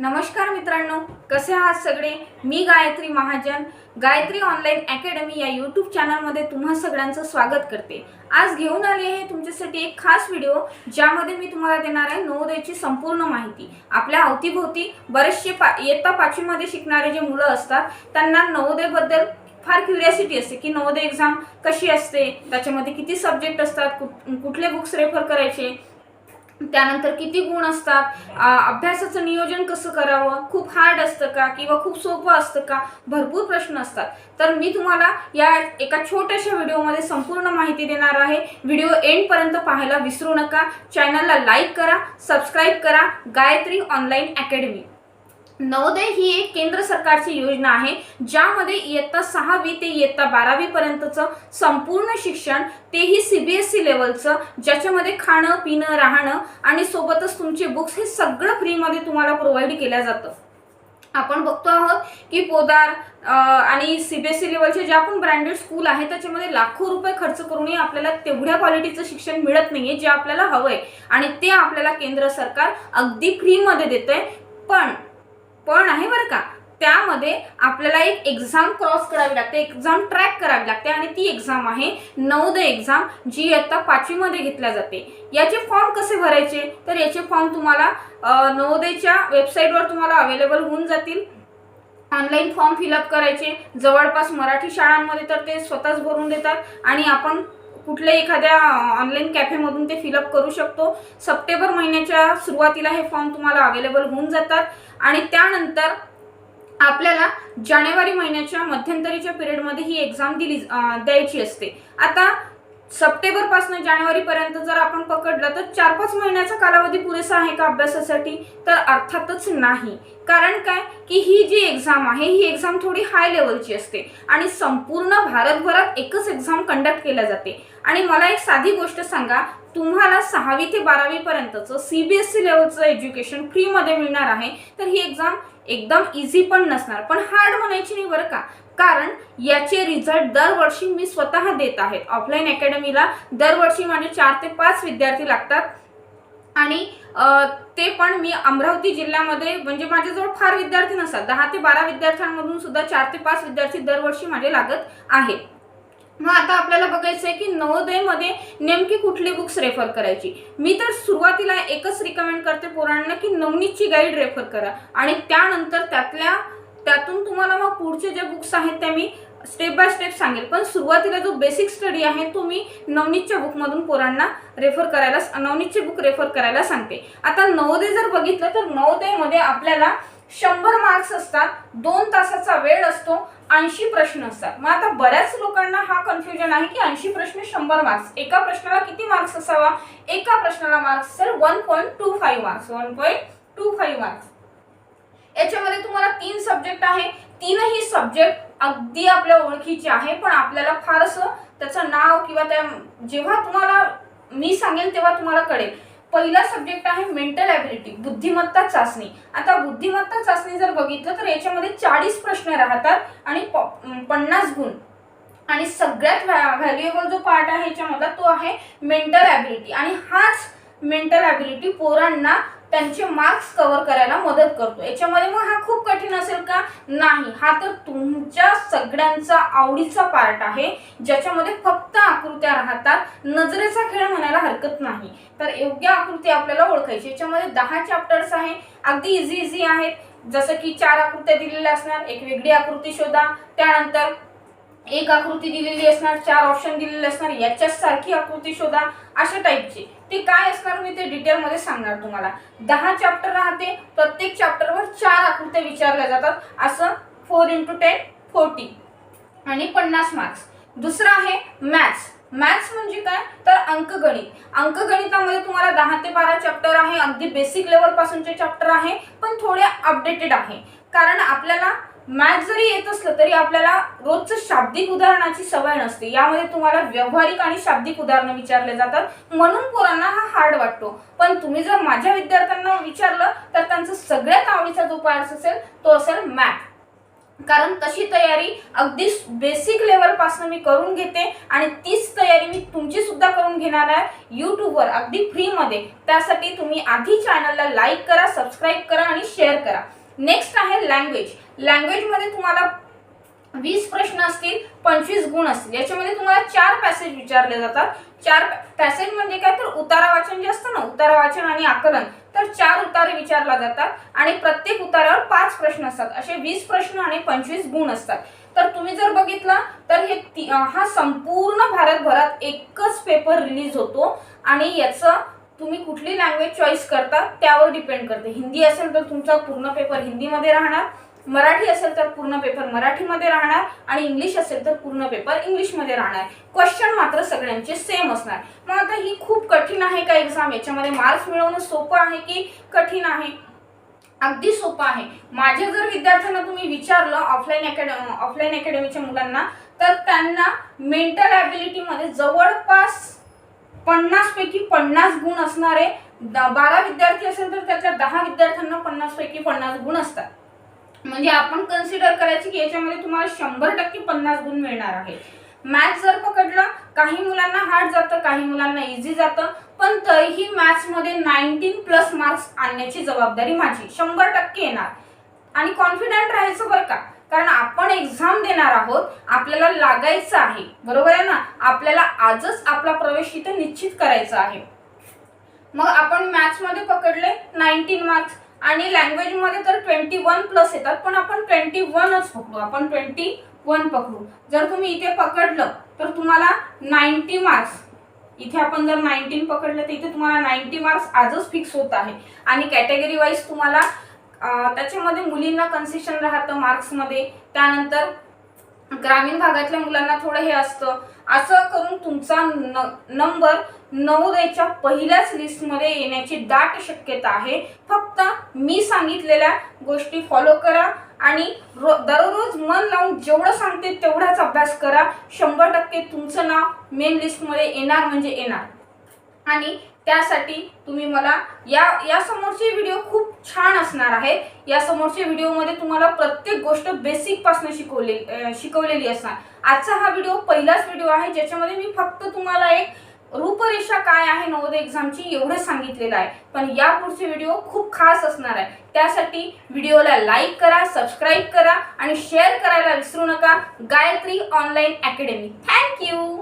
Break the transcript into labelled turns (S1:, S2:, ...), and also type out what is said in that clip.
S1: नमस्कार मित्रांनो कसे आहात सगळे? मी गायत्री महाजन. गायत्री ऑनलाईन अकॅडमी या यूट्यूब चॅनलमध्ये तुम्हा सगळ्यांचं स्वागत करते. आज घेऊन आली आहे तुमच्यासाठी एक खास व्हिडिओ ज्यामध्ये मी तुम्हाला देणार आहे नवोदयची संपूर्ण माहिती. आपल्या अवतीभोवती बरेचसे पा इयत्ता पाचवीमध्ये शिकणारे जे मुलं असतात त्यांना नवोदयबद्दल फार क्युरियासिटी असते की नवोदय एक्झाम कशी असते त्याच्यामध्ये किती सब्जेक्ट असतात कुठ- कुठले बुक्स रेफर करायचे त्यानंतर किती गुण असतात? अभ्यासाचं नियोजन कसं करावं? खूप हार्ड असतं का? किंवा खूप सोपं असतं का? भरपूर प्रश्न असतात. तर मी तुम्हाला या एका छोट्याशा व्हिडिओमध्ये संपूर्ण माहिती देणार आहे. व्हिडिओ एंडपर्यंत पाहायला विसरू नका. चॅनलला लाईक करा सबस्क्राईब करा. गायत्री ऑनलाईन अकॅडमी नवोदय ही एक केंद्र सरकारची योजना आहे ज्यामध्ये इयत्ता सहावी ते इयत्ता बारावी पर्यंतचं संपूर्ण शिक्षण तेही सी लेवलचं ज्याच्यामध्ये खाणं पिणं राहणं आणि सोबतच तुमचे बुक्स हे सगळं फ्रीमध्ये तुम्हाला प्रोव्हाइड केलं जातं. आपण बघतो आहोत की पोदार आणि सी बी एस ई लेवलचे ज्या पण ब्रँडेड स्कूल आहे त्याच्यामध्ये लाखो रुपये खर्च करूनही आपल्याला तेवढ्या क्वालिटीचं शिक्षण मिळत नाहीये जे आपल्याला हवंय. आणि ते आपल्याला केंद्र सरकार अगदी फ्रीमध्ये देतंय. पण पण आहे बरं का. त्यामध्ये आपल्याला एक एक्झाम क्रॉस करावी लागते एक्झाम ट्रॅक करावी लागते आणि ती एक्झाम आहे नवोदय एक्झाम जी इयत्ता पाचवीमध्ये घेतल्या जाते. याचे फॉर्म कसे भरायचे? तर याचे फॉर्म तुम्हाला नवोदयच्या वेबसाईटवर तुम्हाला अवेलेबल होऊन जातील. ऑनलाईन फॉर्म फिलअप करायचे. जवळपास मराठी शाळांमध्ये तर ते स्वतःच भरून देतात आणि आपण कुठल्या एखाद्या ऑनलाईन कॅफेमधून ते फिलअप करू शकतो. सप्टेंबर महिन्याच्या सुरुवातीला हे फॉर्म तुम्हाला अवेलेबल होऊन जातात. आणि त्यानंतर आपल्याला जानेवारी महिन्याच्या मध्यंतरीच्या पिरियडमध्ये ही एक्झाम दिली द्यायची असते. आता सप्टेंबरपासून जानेवारी पर्यंत जर आपण पकडलं तर चार पाच महिन्याचा कालावधी पुरेसा आहे का अभ्यासासाठी? तर अर्थातच नाही. कारण काय? की ही जी एक्झाम आहे ही एक्झाम थोडी हाय लेवलची असते. आणि संपूर्ण भारतभरात एकच एक्झाम कंडक्ट केल्या जाते. आणि मला एक साधी गोष्ट सांगा. तुम्हाला सहावी ते बारावी पर्यंतचं सीबीएसई लेवलचं एज्युकेशन फ्रीमध्ये मिळणार आहे. तर ही एक्झाम एकदम इझी पण नसणार. पण हार्ड म्हणायची नाही बरं का? कारण याचे रिझल्ट दरवर्षी मी स्वतः देत आहे ऑफलाईन अकॅडमीला दरवर्षी माझे चार ते पाच विद्यार्थी लागतात. आणि ते पण मी अमरावती जिल्ह्यामध्ये म्हणजे माझ्याजवळ फार विद्यार्थी नसतात. दहा ते बारा विद्यार्थ्यांमधून सुद्धा चार ते पाच विद्यार्थी दरवर्षी माझे लागत आहे. मग आता आपल्याला बघायचं आहे की नवोदयमध्ये नेमकी कुठली बुक्स रेफर करायची? मी तर सुरुवातीला एकच रिकमेंड करते पोरांना की नवनीतची गाईड रेफर करा. आणि त्यानंतर त्यातल्या त्यातून तुम्हाला मग पुढचे जे बुक्स आहेत ते मी स्टेप बाय स्टेप सांगेल. पण सुरुवातीला जो बेसिक स्टडी आहे तो मी नवनीतच्या बुकमधून पोरांना रेफर करायला नवनीतचे बुक रेफर करायला सांगते. आता नवोदय जर बघितलं तर नवोदयमध्ये आपल्याला शंभर मार्क्स असतात दोन तासाचा वेळ असतो ऐंशी प्रश्न असतात. मग आता बऱ्याच लोकांना हा कन्फ्युजन आहे की ऐंशी प्रश्न शंभर मार्क्स एका प्रश्नाला किती मार्क्स असावा? एका प्रश्नाला मार्क्स असेल one point two five marks one point two five marks याच्यामध्ये तुम्हाला तीन सब्जेक्ट आहे. तीनही सब्जेक्ट अगदी आपल्या ओळखीचे आहे पण आपल्याला फारसं त्याचं नाव किंवा त्या जेव्हा तुम्हाला मी सांगेल तेव्हा तुम्हाला कळेल. पहिला सब्जेक्ट आहे मेंटल ॲबिलिटी बुद्धिमत्ता चाचणी. आता बुद्धिमत्ता चाचणी जर बघितलं तर याच्यामध्ये चाळीस प्रश्न राहतात आणि पन्नास गुण. आणि सगळ्यात व्हॅल्युएबल जो पार्ट आहे याच्यामधला तो आहे मेंटल ॲबिलिटी आणि हाच मेंटल ॲबिलिटी पोरांना त्यांचे मार्क्स कव्हर करायला मदत करतो. याच्यामध्ये मग हा खूप कठीण असेल का? नाही. हा तर तुमच्या सगळ्यांचा आवडीचा पार्ट आहे ज्याच्यामध्ये फक्त आकृत्या राहतात. नजरेचा खेळ म्हणायला हरकत नाही. तर योग्य आकृती आपल्याला ओळखायची. याच्यामध्ये दहा चॅप्टर्स आहे. अगदी इझी इझी आहेत. जसं की चार आकृत्या दिलेल्या असणार. एक वेगळी आकृती शोधा. त्यानंतर एक आकृती दिलेली असणार चार ऑप्शन दिलेले असणार याच्याच सारखी आकृती शोधा अशा टाईपची ते काय असणार मी ते डिटेलमध्ये सांगणार तुम्हाला. दहा चॅप्टर राहते प्रत्येक चॅप्टरवर चार आकृत्या विचारल्या जातात. असं फोर इंटू टेन फोर्टी आणि पन्नास मार्क्स दुसरं आहे मॅथ्स मॅथ्स म्हणजे काय? तर अंकगणित. अंकगणितामध्ये तुम्हाला दहा ते बारा चॅप्टर आहे. अगदी बेसिक लेवलपासूनचे चॅप्टर आहे पण थोडे अपडेटेड आहे. कारण आपल्याला मॅथ जरी येत असलं तरी आपल्याला रोजचं शाब्दिक उदाहरणाची सवय नसते. यामध्ये तुम्हाला व्यावहारिक आणि शाब्दिक उदाहरणं विचारले जातात. म्हणून पोरांना हा हार्ड वाटतो. पण तुम्ही जर माझ्या विद्यार्थ्यांना विचारलं तर त्यांचा सगळ्यात आवडीचा जो पार्ट असेल तो असेल मॅथ कारण तशी तयारी अगदी बेसिक लेवलपासून मी करून घेते आणि तीच तयारी मी तुमची सुद्धा करून घेणार आहे यूट्यूबवर अगदी फ्रीमध्ये त्यासाठी तुम्ही आधी चॅनलला लाईक करा सबस्क्राईब करा आणि शेअर करा. नेक्स्ट आहे लँग्वेज लँग्वेजमध्ये तुम्हाला वीस प्रश्न असतील पंचवीस गुण असतील. याच्यामध्ये तुम्हाला चार पॅसेज विचारले जातात. चार पॅसेज म्हणजे काय? तर उतारा वाचन जे असतं ना उतारा वाचन आणि आकलन तर चार उतारे विचारला जातात. आणि प्रत्येक उतारावर पाच प्रश्न असतात. असे वीस प्रश्न आणि पंचवीस गुण असतात. तर तुम्ही जर बघितलं तर हे ती- हा संपूर्ण भारतभरात एकच पेपर रिलीज होतो. आणि याचं तुम्ही कुठली लँग्वेज चॉईस करता त्यावर डिपेंड करते. हिंदी असेल तर तुमचा पूर्ण पेपर हिंदीमध्ये राहणार मराठी असेल तर पूर्ण पेपर मराठीमध्ये राहणार आणि इंग्लिश असेल तर पूर्ण पेपर इंग्लिशमध्ये राहणार. क्वेश्चन मात्र सगळ्यांचे सेम असणार. मग आता ही खूप कठीण आहे का एक्झाम याच्यामध्ये मार्क्स मिळवणं सोपं आहे की कठीण आहे? अगदी सोपं आहे. माझ्या जर विद्यार्थ्यांना तुम्ही विचारलं ऑफलाईन अकॅडमी ऑफलाईन अकॅडमीच्या मुलांना तर त्यांना मेंटल ॲबिलिटीमध्ये जवळपास पन्नास पैकी पन्नास गुण असणारे बारा विद्यार्थी असेल तर त्याच्या दहा विद्यार्थ्यांना पन्नास पैकी पन्नास गुण असतात. म्हणजे आपण कन्सिडर करायचे की याच्यामध्ये तुम्हाला शंभर टक्के पन्नास गुण मिळणार आहे. मॅथ्स जर पकडलं काही मुलांना हार्ड जातं काही मुलांना इझी जातं पण तरीही मॅथ्समध्ये नाईन्टीन प्लस मार्क्स आणण्याची जबाबदारी माझी. शंभर टक्के येणार. आणि कॉन्फिडंट राहायचं बरं का? कारण आपण एक्झाम देणार आहोत आपल्याला लागायचं आहे. बरोबर आहे ना? आपल्याला आजच आपला प्रवेश इथं निश्चित करायचा आहे. मग आपण मॅथ्समध्ये पकडले नाईन्टीन मार्क्स आणि लँग्वेजमध्ये तर ट्वेंटी वन प्लस येतात पण आपण ट्वेंटी वनच पकडू. आपण ट्वेंटी वन पकडू. जर तुम्ही इथे पकडलं तर तुम्हाला नाईन्टी मार्क्स इथे आपण जर नाईन्टीन पकडलं तर इथे तुम्हाला नाईन्टी मार्क्स आजच फिक्स होत आहे. आणि कॅटेगरी वाईज तुम्हाला त्याच्यामध्ये मुलींना कन्सेशन राहतं मार्क्समध्ये त्यानंतर ग्रामीण भागातल्या मुलांना थोडं हे असतं. असं करून तुमचा न नंबर नवोदयच्या पहिल्याच लिस्टमध्ये येण्याची दाट शक्यता आहे. फक्त मी सांगितलेल्या गोष्टी फॉलो करा आणि रो दररोज मन लावून जेवढं सांगते तेवढाच अभ्यास करा. शंभर टक्के तुमचं नाव मेन लिस्टमध्ये येणार म्हणजे येणार. आणि त्यासाठी तुम्ही मला या या समोरचे व्हिडिओ खूप छान असणार आहेत या समोरच्या व्हिडिओमध्ये तुम्हाला प्रत्येक गोष्ट बेसिकपासून शिकवले शिकवलेली असणार. आजचा हा व्हिडिओ पहिलाच व्हिडिओ आहे ज्याच्यामध्ये मी फक्त तुम्हाला एक रूपरेषा काय आहे नवोदय एक्झामची एवढं सांगितलेलं आहे. पण या पुढचे व्हिडिओ खूप खास असणार आहे. त्यासाठी व्हिडिओला लाईक करा सबस्क्राईब करा आणि शेअर करायला विसरू नका. Gayatri online academy thank you